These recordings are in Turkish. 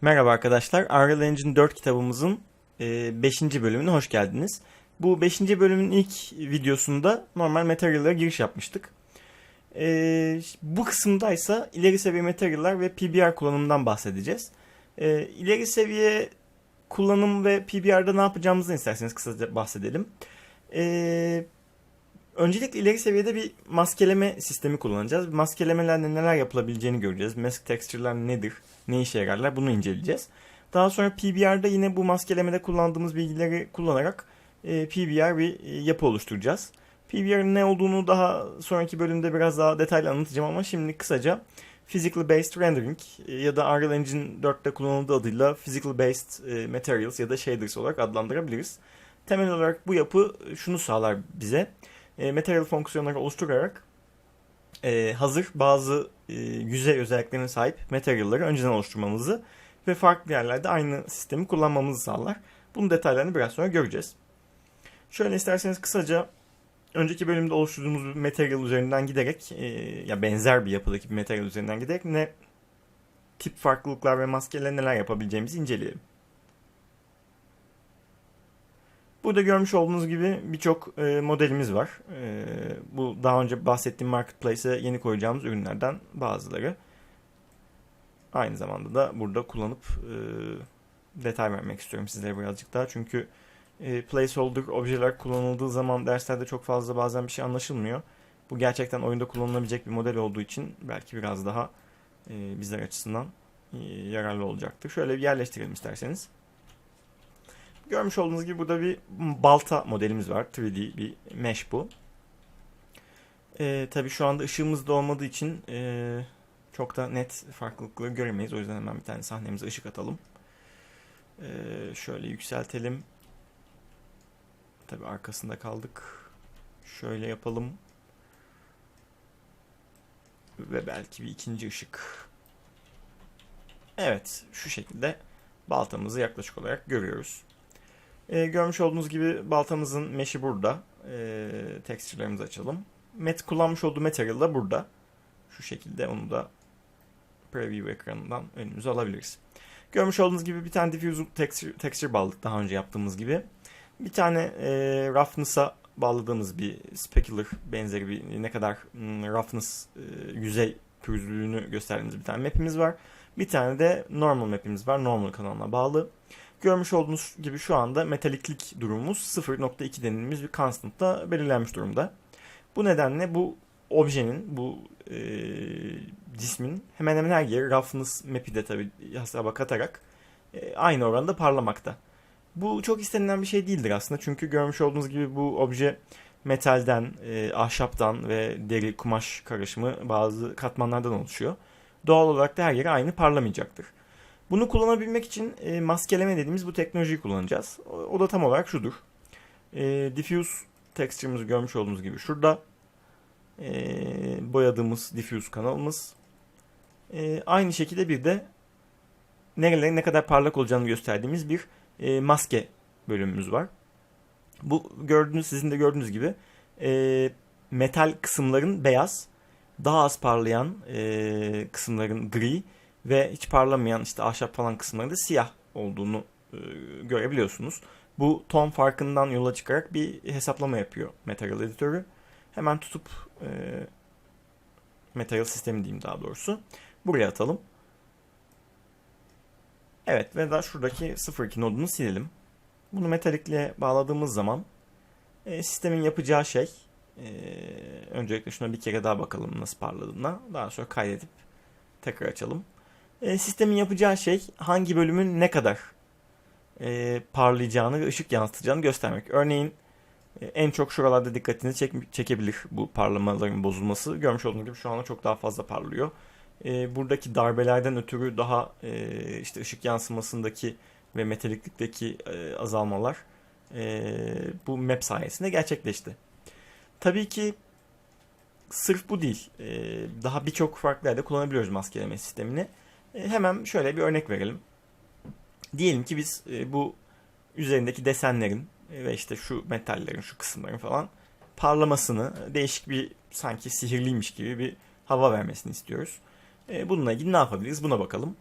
Merhaba arkadaşlar. Unreal Engine 4 kitabımızın 5. bölümüne hoş geldiniz. Bu 5. bölümün ilk videosunda normal material'lara giriş yapmıştık. E, bu kısımda ise ileri seviye material'lar ve PBR kullanımından bahsedeceğiz. E, ileri seviye kullanım ve PBR'da ne yapacağımızı isterseniz kısaca bahsedelim. Öncelikle ileri seviyede bir maskeleme sistemi kullanacağız. Maskelemelerle neler yapılabileceğini göreceğiz. Mask texture'lar nedir? ne işe yararlar bunu inceleyeceğiz. Daha sonra PBR'da yine bu maskelemede kullandığımız bilgileri kullanarak e, PBR bir e, yapı oluşturacağız. PBR'ın ne olduğunu daha sonraki bölümde biraz daha detaylı anlatacağım ama şimdi kısaca Physical Based Rendering e, ya da Unreal Engine 4'te kullanıldığı adıyla Physical Based Materials ya da Shaders olarak adlandırabiliriz. Temel olarak bu yapı şunu sağlar bize. E, material fonksiyonları oluşturarak e, hazır bazı e, yüzey özelliklerine sahip materyalleri önceden oluşturmamızı ve farklı yerlerde aynı sistemi kullanmamızı sağlar. Bunun detaylarını biraz sonra göreceğiz. Şöyle isterseniz kısaca önceki bölümde oluşturduğumuz bir materyal üzerinden giderek e, ya benzer bir yapıdaki bir materyal üzerinden giderek ne tip farklılıklar ve maskeler neler yapabileceğimizi inceleyelim. Burada görmüş olduğunuz gibi birçok e, modelimiz var. E, bu daha önce bahsettiğim marketplace'e yeni koyacağımız ürünlerden bazıları. Aynı zamanda da burada kullanıp e, detay vermek istiyorum sizlere birazcık daha. Çünkü e, placeholder objeler kullanıldığı zaman derslerde çok fazla bazen bir şey anlaşılmıyor. Bu gerçekten oyunda kullanılabilecek bir model olduğu için belki biraz daha e, bizler açısından e, yararlı olacaktır. Şöyle bir yerleştirelim isterseniz. Görmüş olduğunuz gibi burada bir balta modelimiz var. 3D bir mesh bu. Ee, tabii şu anda ışığımız da olmadığı için e, çok da net farklılıkları göremeyiz. O yüzden hemen bir tane sahnemize ışık atalım. Ee, şöyle yükseltelim. Tabii arkasında kaldık. Şöyle yapalım. Ve belki bir ikinci ışık. Evet şu şekilde baltamızı yaklaşık olarak görüyoruz. E, görmüş olduğunuz gibi baltamızın meşi burada. E, texture'larımızı açalım. Met kullanmış olduğu material da burada. Şu şekilde onu da preview ekranından önümüze alabiliriz. Görmüş olduğunuz gibi bir tane diffuse texture, texture bağladık daha önce yaptığımız gibi. Bir tane e, roughness'a bağladığımız bir specular benzeri bir ne kadar hmm, roughness e, yüzey pürüzlülüğünü gösterdiğimiz bir tane map'imiz var. Bir tane de normal map'imiz var. Normal kanalına bağlı. Görmüş olduğunuz gibi şu anda metaliklik durumumuz 0.2 denilmiş bir constant'ta belirlenmiş durumda. Bu nedenle bu objenin, bu e, cismin hemen hemen her yeri roughness map'i de tabi hesaba katarak e, aynı oranda parlamakta. Bu çok istenilen bir şey değildir aslında çünkü görmüş olduğunuz gibi bu obje metalden, e, ahşaptan ve deri kumaş karışımı bazı katmanlardan oluşuyor. Doğal olarak da her yeri aynı parlamayacaktır. Bunu kullanabilmek için e, maskeleme dediğimiz bu teknolojiyi kullanacağız. O, o da tam olarak şudur. E, diffuse texture'ımızı görmüş olduğunuz gibi şurada. E, boyadığımız diffuse kanalımız. E, aynı şekilde bir de nerelerin ne kadar parlak olacağını gösterdiğimiz bir e, maske bölümümüz var. Bu gördüğünüz sizin de gördüğünüz gibi e, metal kısımların beyaz, daha az parlayan e, kısımların gri ve hiç parlamayan işte ahşap falan kısımlarında siyah olduğunu e, görebiliyorsunuz. Bu ton farkından yola çıkarak bir hesaplama yapıyor Material editörü. Hemen tutup e, Material sistemi diyeyim daha doğrusu. Buraya atalım. Evet ve daha şuradaki 02 nodunu silelim. Bunu metalikle bağladığımız zaman e, sistemin yapacağı şey e, öncelikle şuna bir kere daha bakalım nasıl parladığına. Daha sonra kaydedip tekrar açalım. E, sistemin yapacağı şey hangi bölümün ne kadar e, parlayacağını ve ışık yansıtacağını göstermek. Örneğin e, en çok şuralarda dikkatinizi çek, çekebilir bu parlamaların bozulması. Görmüş olduğunuz gibi şu anda çok daha fazla parlıyor. E, buradaki darbelerden ötürü daha e, işte ışık yansımasındaki ve metaliklikteki e, azalmalar e, bu map sayesinde gerçekleşti. Tabii ki sırf bu değil. E, daha birçok farklı yerde kullanabiliyoruz maskeleme sistemini. E, hemen şöyle bir örnek verelim. Diyelim ki biz e, bu üzerindeki desenlerin e, ve işte şu metallerin, şu kısımların falan parlamasını değişik bir sanki sihirliymiş gibi bir hava vermesini istiyoruz. Bununla ilgili ne yapabiliriz? Buna bakalım.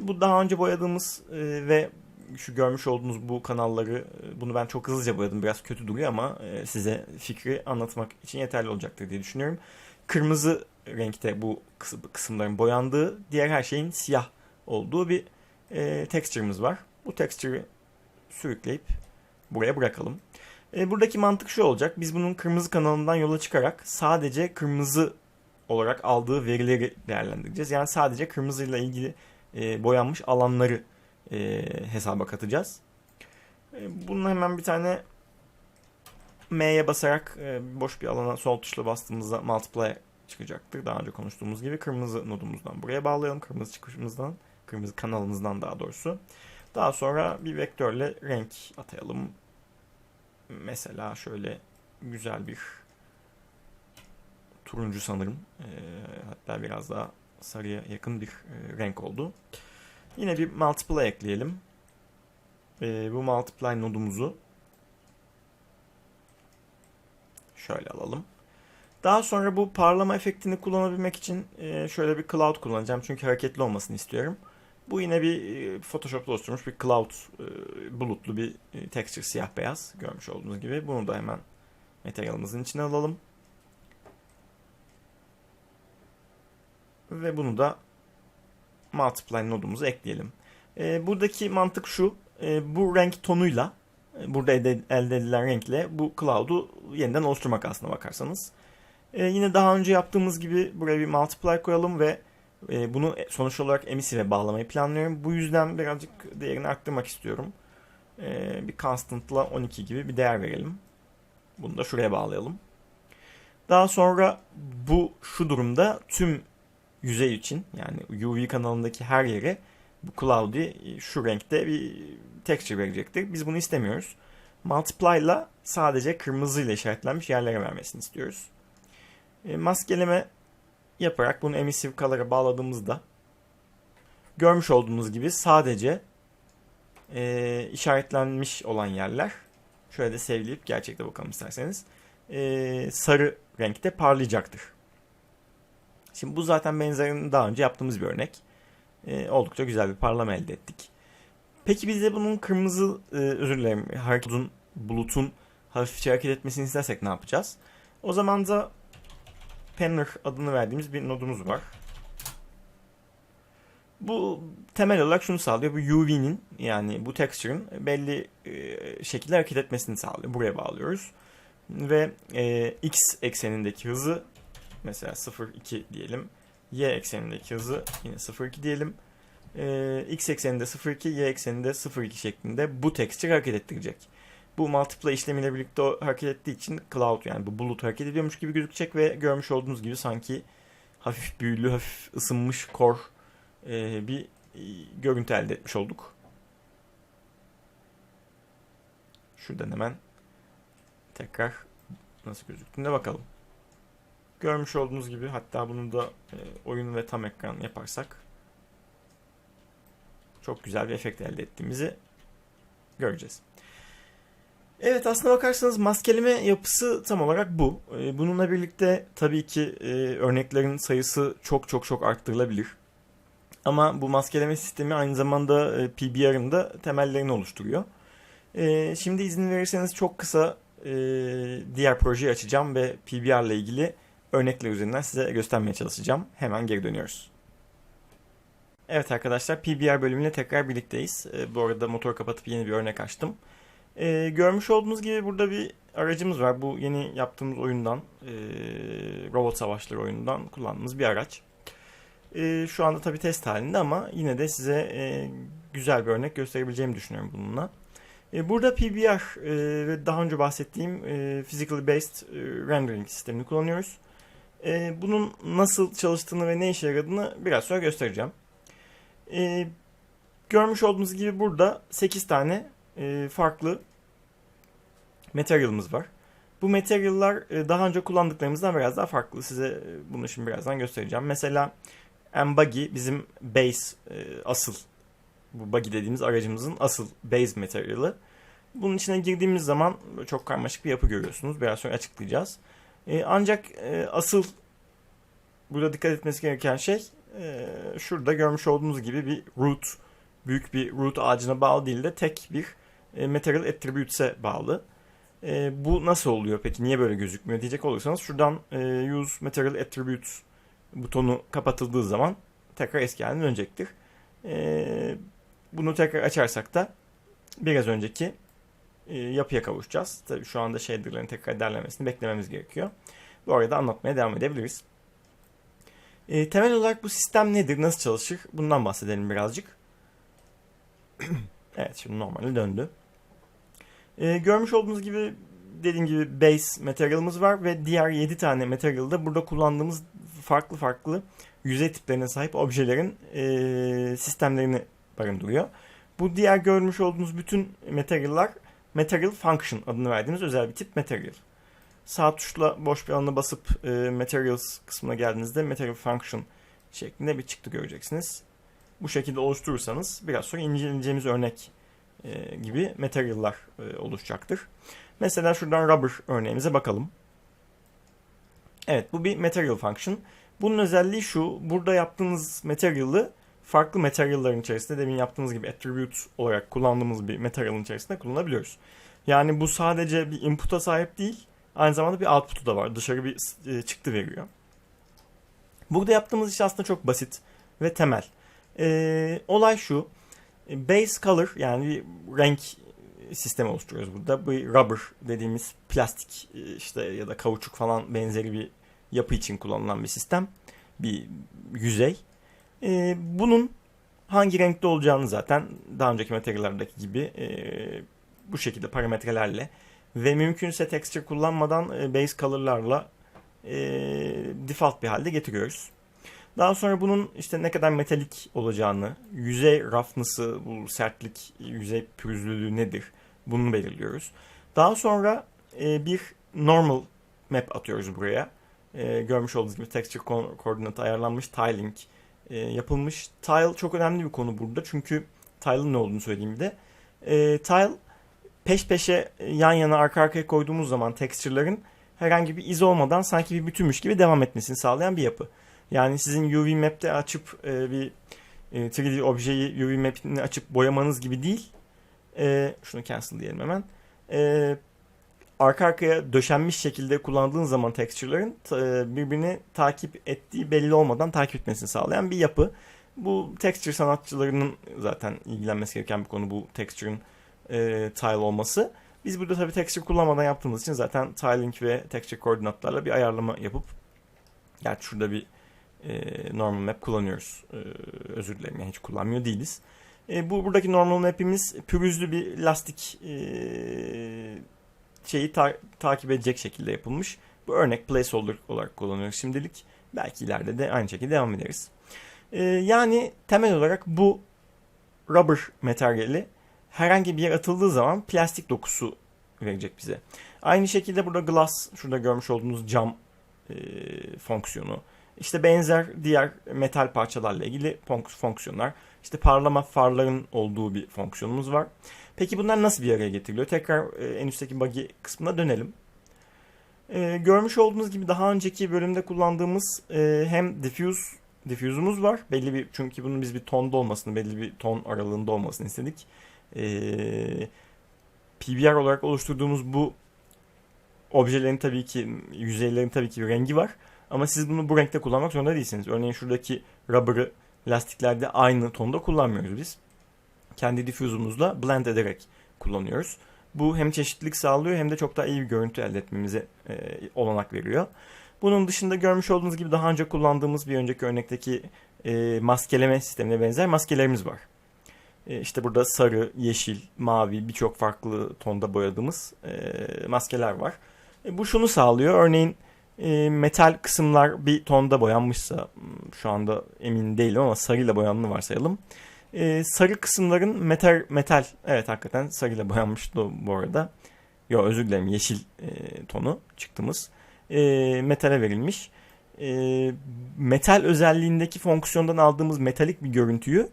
Bu daha önce boyadığımız ve şu görmüş olduğunuz bu kanalları bunu ben çok hızlıca boyadım. Biraz kötü duruyor ama size fikri anlatmak için yeterli olacaktır diye düşünüyorum. Kırmızı renkte bu kıs- kısımların boyandığı, diğer her şeyin siyah olduğu bir e, texture'ımız var. Bu texture'ı sürükleyip buraya bırakalım. E, buradaki mantık şu olacak. Biz bunun kırmızı kanalından yola çıkarak sadece kırmızı olarak aldığı verileri değerlendireceğiz. Yani sadece kırmızıyla ilgili e, boyanmış alanları e, hesaba katacağız. E, bunun hemen bir tane M'ye basarak e, boş bir alana sol tuşla bastığımızda multiply çıkacaktır. Daha önce konuştuğumuz gibi kırmızı nodumuzdan buraya bağlayalım. Kırmızı çıkışımızdan, kırmızı kanalımızdan daha doğrusu. Daha sonra bir vektörle renk atayalım. Mesela şöyle güzel bir turuncu sanırım. E, hatta biraz daha sarıya yakın bir e, renk oldu. Yine bir multiply ekleyelim. Bu multiply nodumuzu şöyle alalım. Daha sonra bu parlama efektini kullanabilmek için e, şöyle bir cloud kullanacağım. Çünkü hareketli olmasını istiyorum. Bu yine bir e, Photoshop'ta oluşturmuş bir cloud e, bulutlu bir texture siyah beyaz görmüş olduğunuz gibi. Bunu da hemen materyalımızın içine alalım. Ve bunu da multiply nodumuza ekleyelim. Buradaki mantık şu. Bu renk tonuyla burada elde, edilen renkle bu cloud'u yeniden oluşturmak aslına bakarsanız. E, yine daha önce yaptığımız gibi buraya bir multiply koyalım ve e, bunu sonuç olarak emissive bağlamayı planlıyorum. Bu yüzden birazcık değerini arttırmak istiyorum. E, bir constant'la 12 gibi bir değer verelim. Bunu da şuraya bağlayalım. Daha sonra bu şu durumda tüm yüzey için yani UV kanalındaki her yere bu cloudy şu renkte bir texture verecektir. Biz bunu istemiyoruz. Multiply ile sadece kırmızı ile işaretlenmiş yerlere vermesini istiyoruz. E, maskeleme yaparak bunu emissive color'a bağladığımızda görmüş olduğunuz gibi sadece e, işaretlenmiş olan yerler şöyle de sevleyip gerçekte bakalım isterseniz e, sarı renkte parlayacaktır. Şimdi bu zaten benzerini daha önce yaptığımız bir örnek. E, oldukça güzel bir parlama elde ettik. Peki biz de bunun kırmızı, e, özür dilerim, hareketin, bulutun hafifçe hareket etmesini istersek ne yapacağız? O zaman da Penner adını verdiğimiz bir nodumuz var. Bu temel olarak şunu sağlıyor. Bu UV'nin yani bu texture'ın belli e, şekilde hareket etmesini sağlıyor. Buraya bağlıyoruz. Ve e, x eksenindeki hızı mesela 0,2 diyelim. Y eksenindeki hızı yine 0,2 diyelim. E, x ekseninde 0,2, y ekseninde 0,2 şeklinde bu texture hareket ettirecek. Bu multiply işlemiyle birlikte hareket ettiği için cloud yani bu bulut hareket ediyormuş gibi gözükecek ve görmüş olduğunuz gibi sanki hafif büyülü, hafif ısınmış kor e, bir e, görüntü elde etmiş olduk. Şuradan hemen tekrar nasıl gözüktüğüne bakalım. Görmüş olduğunuz gibi hatta bunu da e, oyun ve tam ekran yaparsak çok güzel bir efekt elde ettiğimizi göreceğiz. Evet aslına bakarsanız maskeleme yapısı tam olarak bu. Ee, bununla birlikte tabii ki e, örneklerin sayısı çok çok çok arttırılabilir. Ama bu maskeleme sistemi aynı zamanda e, PBR'ın da temellerini oluşturuyor. E, şimdi izin verirseniz çok kısa diğer projeyi açacağım ve PBR ile ilgili örnekler üzerinden size göstermeye çalışacağım. Hemen geri dönüyoruz. Evet arkadaşlar PBR bölümüyle tekrar birlikteyiz. Bu arada motor kapatıp yeni bir örnek açtım. Ee, görmüş olduğunuz gibi burada bir aracımız var. Bu yeni yaptığımız oyundan, e, Robot Savaşları oyunundan kullandığımız bir araç. Şu anda tabii test halinde ama yine de size e, güzel bir örnek gösterebileceğimi düşünüyorum bununla. Burada PBR e, ve daha önce bahsettiğim e, Physically Based e, Rendering sistemini kullanıyoruz. E, bunun nasıl çalıştığını ve ne işe yaradığını biraz sonra göstereceğim. E, görmüş olduğunuz gibi burada 8 tane e, farklı materyalımız var. Bu materyallar e, daha önce kullandıklarımızdan biraz daha farklı. Size e, bunu şimdi birazdan göstereceğim. Mesela M-Buggy bizim base e, asıl bu buggy dediğimiz aracımızın asıl base materyalı. Bunun içine girdiğimiz zaman çok karmaşık bir yapı görüyorsunuz. Biraz sonra açıklayacağız. Ancak asıl burada dikkat etmesi gereken şey e, şurada görmüş olduğunuz gibi bir root, büyük bir root ağacına bağlı değil de tek bir e, material attributes'e bağlı. E, bu nasıl oluyor peki? Niye böyle gözükmüyor diyecek olursanız şuradan e, use material attributes butonu kapatıldığı zaman tekrar eski haline dönecektir. E, bunu tekrar açarsak da biraz önceki e, yapıya kavuşacağız. Tabii şu anda shader'ların tekrar derlemesini beklememiz gerekiyor. Bu arada anlatmaya devam edebiliriz. E, temel olarak bu sistem nedir, nasıl çalışır? Bundan bahsedelim birazcık. evet şimdi normale döndü. E, görmüş olduğunuz gibi dediğim gibi base materialımız var ve diğer 7 tane materialda burada kullandığımız farklı farklı yüzey tiplerine sahip objelerin e, sistemlerini barındırıyor. Bu diğer görmüş olduğunuz bütün material'lar material function adını verdiğimiz özel bir tip material. Sağ tuşla boş bir alana basıp e, materials kısmına geldiğinizde material function şeklinde bir çıktı göreceksiniz. Bu şekilde oluşturursanız biraz sonra inceleyeceğimiz örnek e, gibi material'lar e, oluşacaktır. Mesela şuradan rubber örneğimize bakalım. Evet bu bir material function. Bunun özelliği şu. Burada yaptığınız material'ı farklı materyallerin içerisinde demin yaptığımız gibi attribute olarak kullandığımız bir materyalın içerisinde kullanabiliyoruz. Yani bu sadece bir input'a sahip değil, aynı zamanda bir output'u da var. Dışarı bir e, çıktı veriyor. Burada yaptığımız iş aslında çok basit ve temel. Ee, olay şu. Base color yani bir renk sistemi oluşturuyoruz burada. Bu rubber dediğimiz plastik işte ya da kauçuk falan benzeri bir yapı için kullanılan bir sistem. Bir yüzey. Ee, bunun hangi renkte olacağını zaten daha önceki materyallerdeki gibi e, bu şekilde parametrelerle ve mümkünse texture kullanmadan e, base color'larla e, default bir halde getiriyoruz. Daha sonra bunun işte ne kadar metalik olacağını, yüzey roughness'ı, bu sertlik, yüzey pürüzlülüğü nedir bunu belirliyoruz. Daha sonra e, bir normal map atıyoruz buraya. E, görmüş olduğunuz gibi texture koordinatı ayarlanmış tiling e, yapılmış. Tile çok önemli bir konu burada çünkü tile'ın ne olduğunu söyleyeyim de. E, tile peş peşe yan yana arka arkaya koyduğumuz zaman texture'ların herhangi bir iz olmadan sanki bir bütünmüş gibi devam etmesini sağlayan bir yapı. Yani sizin UV Map'te açıp e, bir e, 3D objeyi UV Map'ini açıp boyamanız gibi değil. E, şunu cancel diyelim hemen. E, arka arkaya döşenmiş şekilde kullandığın zaman texture'ların e, birbirini takip ettiği belli olmadan takip etmesini sağlayan bir yapı. Bu texture sanatçılarının zaten ilgilenmesi gereken bir konu bu texture'ın e, tile olması. Biz burada tabii texture kullanmadan yaptığımız için zaten tiling ve texture koordinatlarla bir ayarlama yapıp gerçi şurada bir e, normal map kullanıyoruz. E, özür dilerim yani hiç kullanmıyor değiliz. E, bu buradaki normal map'imiz pürüzlü bir lastik e, şeyi ta- takip edecek şekilde yapılmış. Bu örnek placeholder olarak kullanıyoruz şimdilik. Belki ileride de aynı şekilde devam ederiz. E, yani temel olarak bu rubber materyali herhangi bir yer atıldığı zaman plastik dokusu verecek bize. Aynı şekilde burada glass, şurada görmüş olduğunuz cam e, fonksiyonu. İşte benzer diğer metal parçalarla ilgili fonksiyonlar. İşte parlama farların olduğu bir fonksiyonumuz var. Peki bunlar nasıl bir araya getiriliyor? Tekrar e, en üstteki buggy kısmına dönelim. E, görmüş olduğunuz gibi daha önceki bölümde kullandığımız e, hem diffuse diffuse'umuz var. Belli bir çünkü bunun biz bir tonda olmasını, belli bir ton aralığında olmasını istedik. E, PBR olarak oluşturduğumuz bu objelerin tabii ki yüzeylerin tabii ki bir rengi var. Ama siz bunu bu renkte kullanmak zorunda değilsiniz. Örneğin şuradaki rubber'ı lastiklerde aynı tonda kullanmıyoruz biz. Kendi diffuse'umuzla blend ederek kullanıyoruz. Bu hem çeşitlilik sağlıyor hem de çok daha iyi bir görüntü elde etmemize e, olanak veriyor. Bunun dışında görmüş olduğunuz gibi daha önce kullandığımız bir önceki örnekteki e, maskeleme sistemine benzer maskelerimiz var. E, işte burada sarı, yeşil, mavi birçok farklı tonda boyadığımız e, maskeler var. E, bu şunu sağlıyor. Örneğin e, metal kısımlar bir tonda boyanmışsa hmm, şu anda emin değilim ama sarıyla boyanını varsayalım. E, sarı kısımların metal, metal evet hakikaten sarıyla boyanmıştı bu arada. Yo özür dilerim yeşil e, tonu çıktığımız e, metale verilmiş. E, metal özelliğindeki fonksiyondan aldığımız metalik bir görüntüyü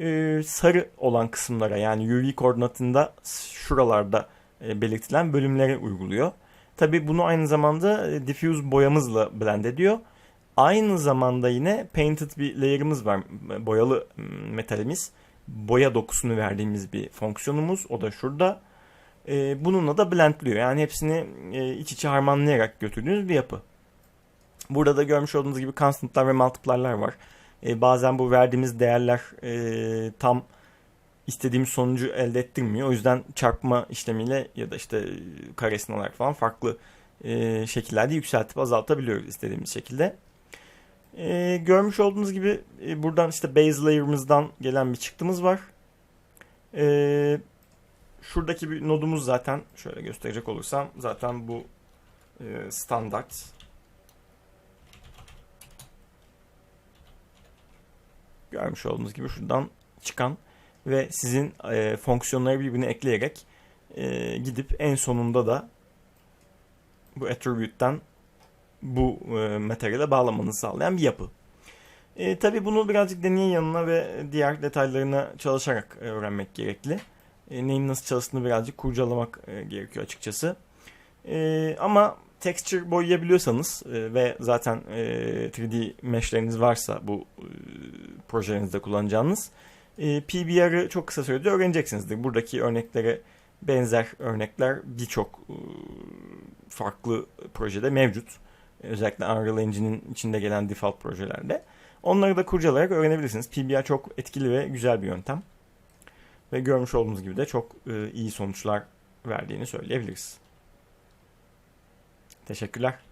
e, sarı olan kısımlara yani UV koordinatında şuralarda e, belirtilen bölümlere uyguluyor. Tabi bunu aynı zamanda e, diffuse boyamızla blend ediyor. Aynı zamanda yine painted bir layer'ımız var. Boyalı metalimiz. Boya dokusunu verdiğimiz bir fonksiyonumuz. O da şurada. E, bununla da blendliyor. Yani hepsini e, iç içe harmanlayarak götürdüğünüz bir yapı. Burada da görmüş olduğunuz gibi constant'lar ve multiply'lar var. Bazen bu verdiğimiz değerler tam istediğimiz sonucu elde ettirmiyor. O yüzden çarpma işlemiyle ya da işte karesini alarak falan farklı e, şekillerde yükseltip azaltabiliyoruz istediğimiz şekilde. E, görmüş olduğunuz gibi e, buradan işte base layer'ımızdan gelen bir çıktımız var. E, şuradaki bir nodumuz zaten şöyle gösterecek olursam zaten bu e, standart. Görmüş olduğunuz gibi şuradan çıkan ve sizin e, fonksiyonları birbirine ekleyerek e, gidip en sonunda da bu attribute'den bu e, materyale bağlamanızı sağlayan bir yapı. E, Tabi bunu birazcık deneyin yanına ve diğer detaylarına çalışarak öğrenmek gerekli. E, neyin nasıl çalıştığını birazcık kurcalamak e, gerekiyor açıkçası. E, ama texture boyayabiliyorsanız e, ve zaten e, 3D mesh'leriniz varsa bu e, projelerinizde kullanacağınız e, PBR'ı çok kısa sürede öğreneceksinizdir. Buradaki örneklere benzer örnekler birçok e, farklı projede mevcut. Özellikle Unreal Engine'in içinde gelen default projelerde. Onları da kurcalayarak öğrenebilirsiniz. PBR çok etkili ve güzel bir yöntem. Ve görmüş olduğunuz gibi de çok e, iyi sonuçlar verdiğini söyleyebiliriz. Teşekkürler.